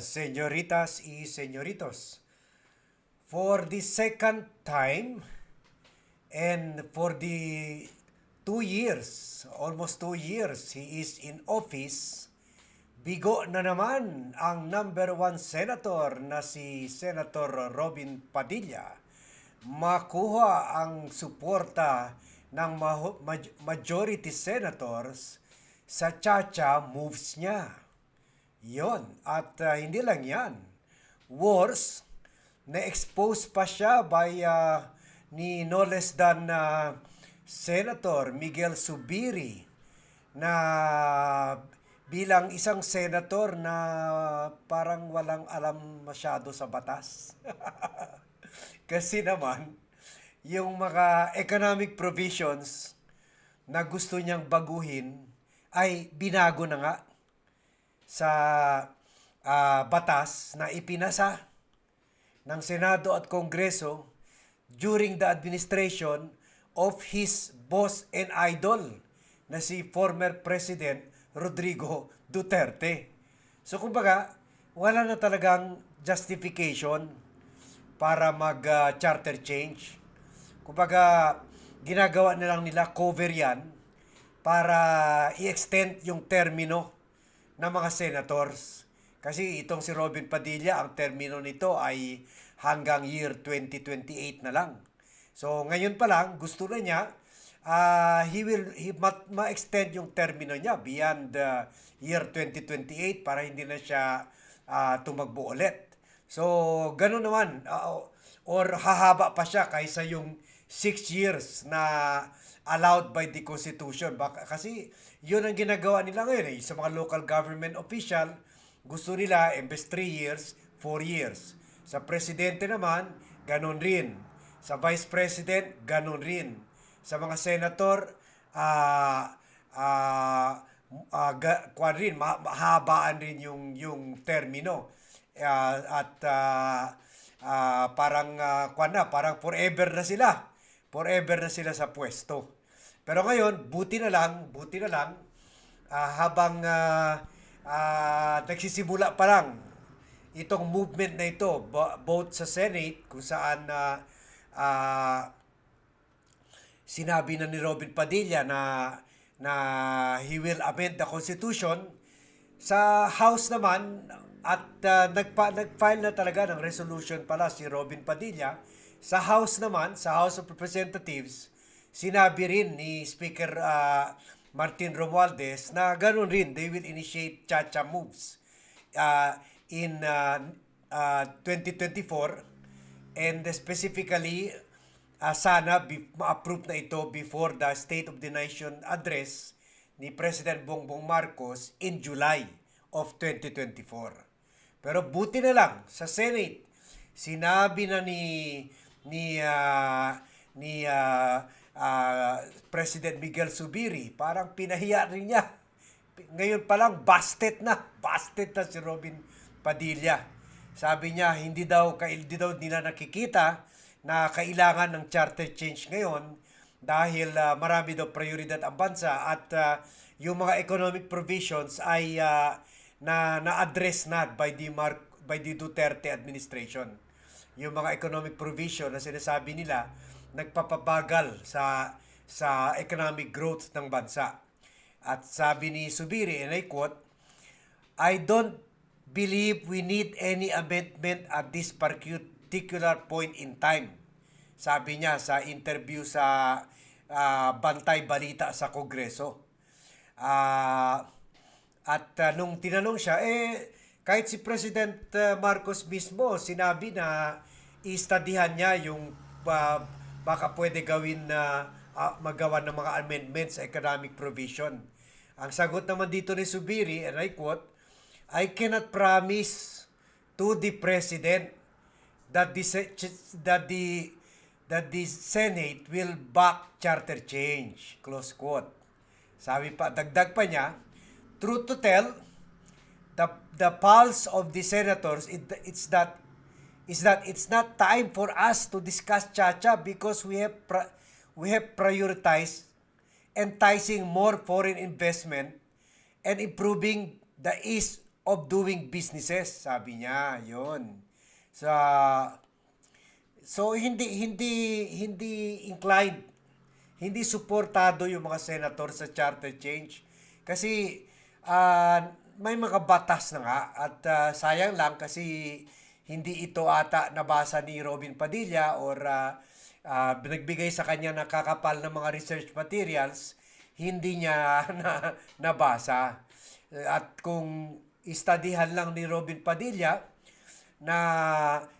Señoritas y señoritos. For the second time and for the two years, almost two years he is in office, bigo na naman ang number one senator na si Senator Robin Padilla. Makuha ang suporta ng maj- majority senators sa chacha moves niya. Yon. At uh, hindi lang yan. Worse, na-expose pa siya by uh, ni no less than uh, Senator Miguel Subiri na bilang isang senator na parang walang alam masyado sa batas. Kasi naman, yung mga economic provisions na gusto niyang baguhin ay binago na nga sa ah, batas na ipinasa ng Senado at Kongreso during the administration of his boss and idol na si former President Rodrigo Duterte. So kumbaga, wala na talagang justification para mag-charter change. Kumbaga, ginagawa na lang nila cover yan para i-extend yung termino ng mga senators. Kasi itong si Robin Padilla, ang termino nito ay hanggang year 2028 na lang. So ngayon pa lang, gusto na niya, ah, he will he ma- ma-extend yung termino niya beyond the year 2028 para hindi na siya ah, tumakbo ulit. So ganun naman, ah, or hahaba pa siya kaysa yung 6 years na allowed by the Constitution. Baka, kasi yun ang ginagawa nila ngayon eh. Sa mga local government official, gusto nila imbes 3 years, 4 years. Sa presidente naman, ganun rin. Sa vice president, ganun rin. Sa mga senator, ah ah ah, ga, kwan rin, ma- mahabaan rin yung, yung termino. Ah, at ah, ah, parang uh, kwan na, parang forever na sila. Forever na sila sa pwesto. Pero ngayon, buti na lang, buti na lang, ah, habang ah, ah, nagsisimula pa lang itong movement na ito, bo- both sa Senate, kung saan na sinabi na ni Robin Padilla na na he will amend the Constitution. Sa House naman, at uh, nagpa, nag-file na talaga ng resolution pala si Robin Padilla. Sa House naman, sa House of Representatives, sinabi rin ni Speaker uh, Martin Romualdez na ganun rin, they will initiate cha-cha moves uh, in uh, uh, 2024 and specifically uh, sana ma-approve na ito before the State of the Nation address ni President Bongbong Marcos in July of 2024. Pero buti na lang sa Senate sinabi na ni ni ah, ni ah, ah, President Miguel Subiri parang pinahiya rin niya. Ngayon pa lang busted na, busted na si Robin Padilla. Sabi niya hindi daw hindi daw nila nakikita na kailangan ng charter change ngayon dahil ah, marami daw prioridad ang bansa at ah, yung mga economic provisions ay ah, na na-address na by the Mar- by the Duterte administration. Yung mga economic provision na sinasabi nila nagpapabagal sa sa economic growth ng bansa. At sabi ni Subiri, and I quote, I don't believe we need any amendment at this particular point in time. Sabi niya sa interview sa ah, Bantay Balita sa Kongreso. Ah, at ah, nung tinanong siya, eh, kahit si President ah, Marcos mismo, sinabi na i-studyhan niya yung ah, baka pwede gawin na ah, magawa ng mga amendments sa economic provision. Ang sagot naman dito ni Subiri, and I quote, I cannot promise to the President that the, that the that the Senate will back charter change. Close quote. Sabi pa, dagdag pa niya, truth to tell, the the pulse of the senators it, it's that is that it's not time for us to discuss Chacha because we have pri- we have prioritized enticing more foreign investment and improving the ease of doing businesses, sabi niya. Yun. Sa So hindi hindi hindi inclined hindi suportado yung mga senator sa charter change kasi ah, may mga batas na nga at ah, sayang lang kasi hindi ito ata nabasa ni Robin Padilla or ah, ah, binagbigay sa kanya ng kakapal ng mga research materials hindi niya na, nabasa. At kung istadihan lang ni Robin Padilla na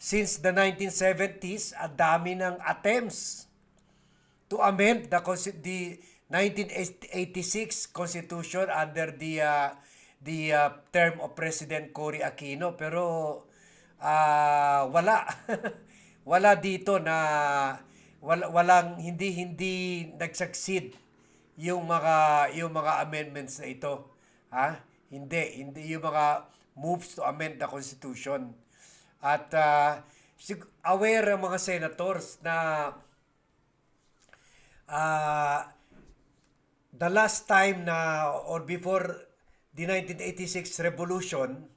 since the 1970s, ang dami ng attempts to amend the, the 1986 Constitution under the uh, the uh, term of President Cory Aquino. Pero ah, wala. Wala dito na wala, walang hindi hindi nagsucceed yung mga yung mga amendments na ito. Ha? Hindi hindi yung mga moves to amend the constitution. At sig- aware ang mga senators na ah, the last time na or before the 1986 revolution,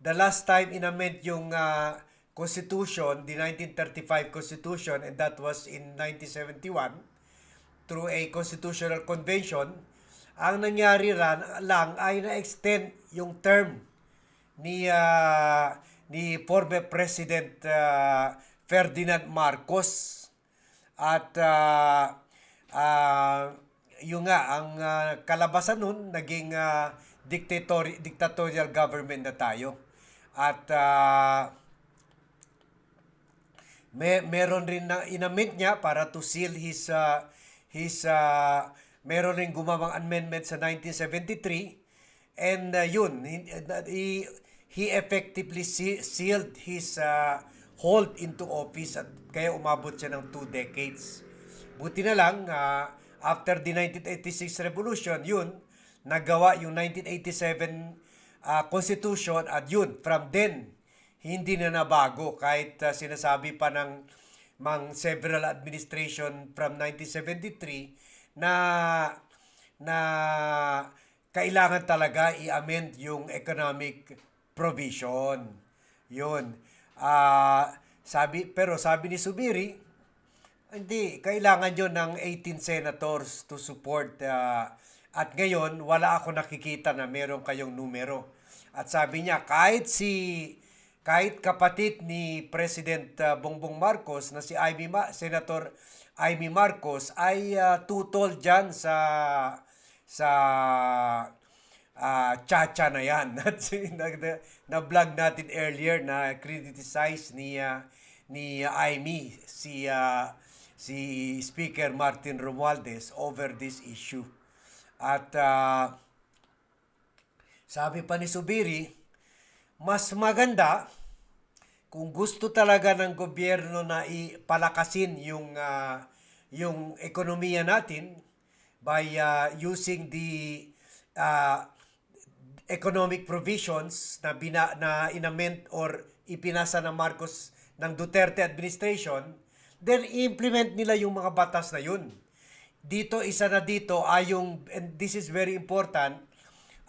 the last time inamend yung ah, constitution, the 1935 constitution and that was in 1971 through a constitutional convention, ang nangyari ran, lang ay na-extend yung term ni ah, ni former President ah, Ferdinand Marcos. At ah, ah, yung nga ang ah, kalabasan nun naging ah, dictatori- dictatorial government na tayo. At ah, may meron rin na inamend niya para to seal his uh, his uh, meron rin gumawang amendment sa 1973 and uh, yun he, he, effectively se- sealed his uh, hold into office at kaya umabot siya ng two decades. Buti na lang uh, after the 1986 revolution yun nagawa yung 1987 uh, constitution at yun from then hindi na nabago kahit uh, sinasabi pa ng mang several administration from 1973 na na kailangan talaga i-amend yung economic provision. Yun. Ah, sabi pero sabi ni Subiri, hindi kailangan yon ng 18 senators to support ah, at ngayon wala ako nakikita na meron kayong numero. At sabi niya kahit si kahit kapatid ni President ah, Bongbong Marcos na si Amy Ma- Senator Amy Marcos ay ah, tutol diyan sa sa ah, chacha na yan. Na, na, na vlog natin earlier na criticize ni ah, ni Amy si ah, si Speaker Martin Romualdez over this issue. At ah, sabi pa ni Subiri, mas maganda kung gusto talaga ng gobyerno na ipalakasin yung ah, yung ekonomiya natin by ah, using the ah, economic provisions na bina, na inament or ipinasa ng Marcos ng Duterte administration, then implement nila yung mga batas na yun. Dito, isa na dito ay yung, and this is very important,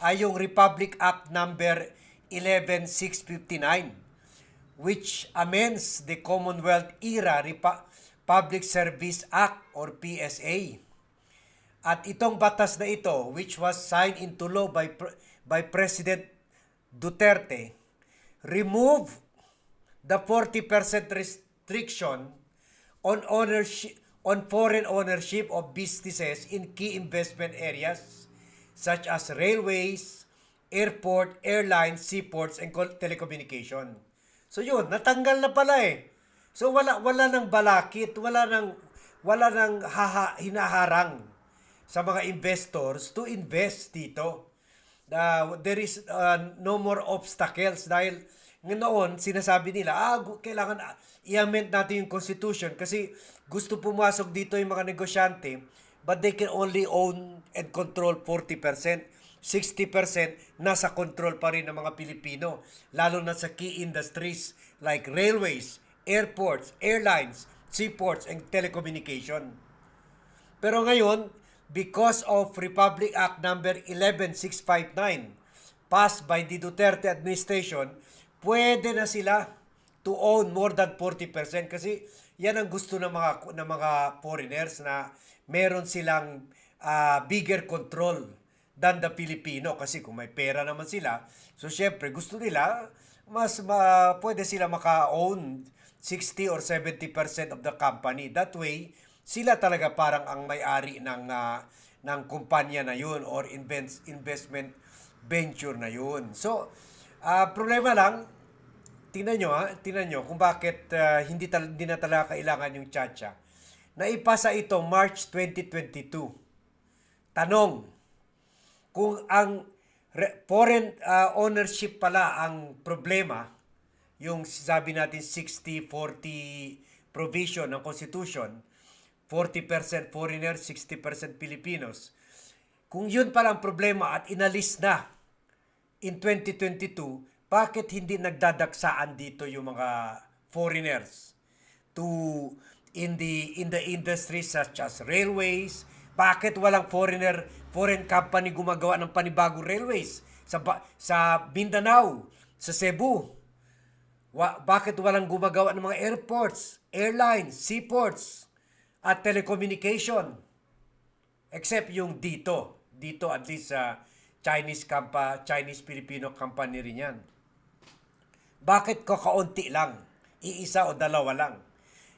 ay yung Republic Act number 11659 which amends the Commonwealth Era Repa- Public Service Act or PSA. At itong batas na ito, which was signed into law by, by President Duterte, remove the 40% restriction on ownership on foreign ownership of businesses in key investment areas such as railways, airport, airlines, seaports, and telecommunication. So yun, natanggal na pala eh. So wala wala nang balakit, wala nang wala nang haha, hinaharang sa mga investors to invest dito. Uh, there is uh, no more obstacles dahil noon sinasabi nila ah kailangan ah, i-amend natin yung constitution kasi gusto pumasok dito yung mga negosyante but they can only own and control 40%. 60% nasa control pa rin ng mga Pilipino, lalo na sa key industries like railways, airports, airlines, seaports, and telecommunication. Pero ngayon, because of Republic Act number 11659, passed by the Duterte administration, pwede na sila to own more than 40% kasi yan ang gusto ng mga ng mga foreigners na meron silang ah, bigger control than the Filipino kasi kung may pera naman sila so syempre gusto nila mas ma, pwede sila maka-own 60 or 70% of the company. That way sila talaga parang ang may-ari ng ah, ng kumpanya na yun or invest, investment venture na yun. So ah, problema lang tingnan nyo ha, tingnan nyo kung bakit ah, hindi, tal- hindi na talaga kailangan yung chacha. Naipasa ito March 2022. Tanong, kung ang re- foreign ah, ownership pala ang problema, yung sabi natin 60-40 provision ng Constitution, 40% foreigners, 60% Filipinos, kung yun pala ang problema at inalis na in 2022, bakit hindi nagdadaksaan dito yung mga foreigners to in the in the industries such as railways? Bakit walang foreigner foreign company gumagawa ng panibagong railways sa sa Mindanao, sa Cebu? Wa, bakit walang gumagawa ng mga airports, airlines, seaports at telecommunication? Except yung dito. Dito at least sa Chinese kampa, Chinese Filipino company rin yan. Bakit kakaunti lang? Iisa o dalawa lang?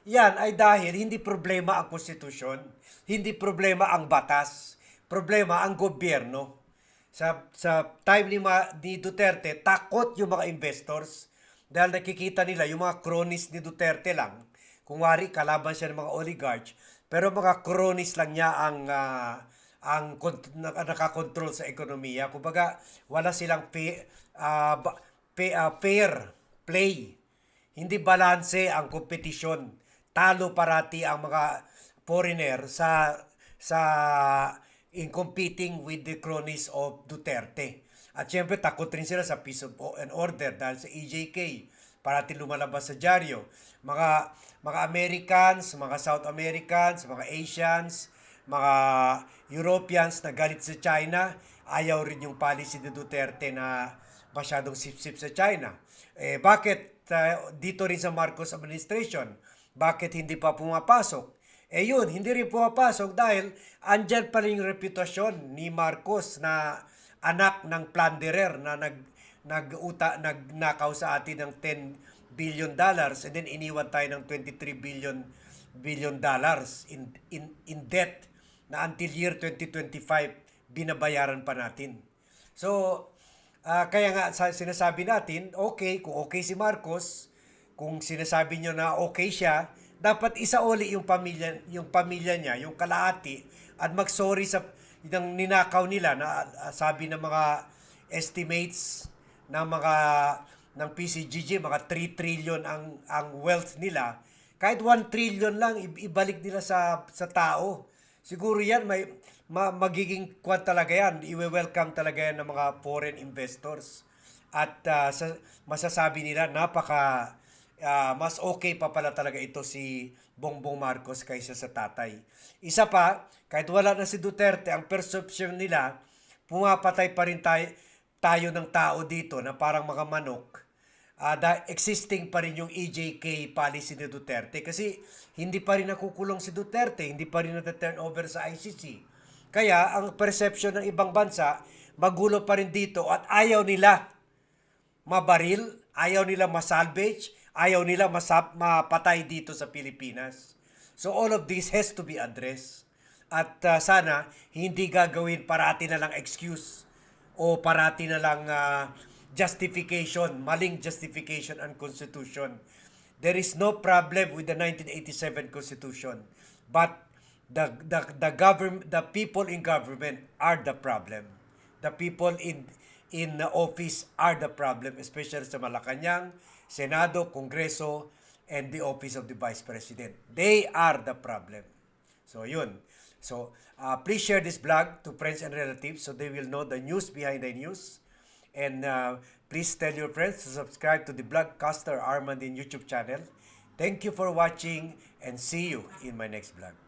Yan ay dahil hindi problema ang konstitusyon, hindi problema ang batas, problema ang gobyerno. Sa, sa time ni, Ma, ni Duterte, takot yung mga investors dahil nakikita nila yung mga cronies ni Duterte lang. Kung wari, kalaban siya ng mga oligarchs, pero mga cronies lang niya ang ah, ang kont- na- nakakontrol sa ekonomiya. Kumbaga, wala silang ah, ba- fa- ah, fair play. Hindi balanse ang kompetisyon. Talo parati ang mga foreigner sa sa in competing with the cronies of Duterte. At syempre, takot rin sila sa peace of and order dahil sa EJK. Parati lumalabas sa dyaryo. Mga, mga Americans, mga South Americans, mga Asians, mga Europeans na galit sa China, ayaw rin yung policy ni Duterte na masyadong sip-sip sa China. Eh, bakit uh, dito rin sa Marcos administration, bakit hindi pa pumapasok? Eh yun, hindi rin pumapasok dahil andyan pa rin yung reputasyon ni Marcos na anak ng plunderer na nag naguta nagnakaw sa atin ng 10 billion dollars and then iniwan tayo ng 23 billion billion dollars in in in debt na until year 2025 binabayaran pa natin. So ah, kaya nga sa, sinasabi natin, okay, kung okay si Marcos, kung sinasabi nyo na okay siya, dapat isauli yung pamilya, yung pamilya niya, yung kalahati, at mag-sorry sa yung ninakaw nila na ah, sabi ng mga estimates ng mga ng PCGG, mga 3 trillion ang ang wealth nila. Kahit 1 trillion lang ibalik nila sa sa tao. Siguro yan may ma, magiging kwan talaga yan. I-welcome talaga yan ng mga foreign investors. At ah, sa, masasabi nila napaka ah, mas okay pa pala talaga ito si Bongbong Marcos kaysa sa tatay. Isa pa, kahit wala na si Duterte, ang perception nila, pumapatay pa rin tayo, tayo ng tao dito na parang mga manok. Ah, da, existing pa rin yung EJK policy ni Duterte kasi hindi pa rin nakukulong si Duterte, hindi pa rin na-turn over sa ICC. Kaya ang perception ng ibang bansa, magulo pa rin dito at ayaw nila mabaril, ayaw nila masalvage, ayaw nila masap, mapatay dito sa Pilipinas. So all of this has to be addressed. At uh, sana hindi gagawin parati na lang excuse o parati na lang uh, justification, maling justification and constitution. There is no problem with the 1987 constitution, but the the the government the people in government are the problem. The people in in office are the problem, especially sa Malacanang, Senado, Kongreso, and the office of the Vice President. They are the problem. So yun. So uh, please share this blog to friends and relatives so they will know the news behind the news. And uh, please tell your friends to subscribe to the Blogcaster Armand in YouTube channel. Thank you for watching and see you in my next vlog.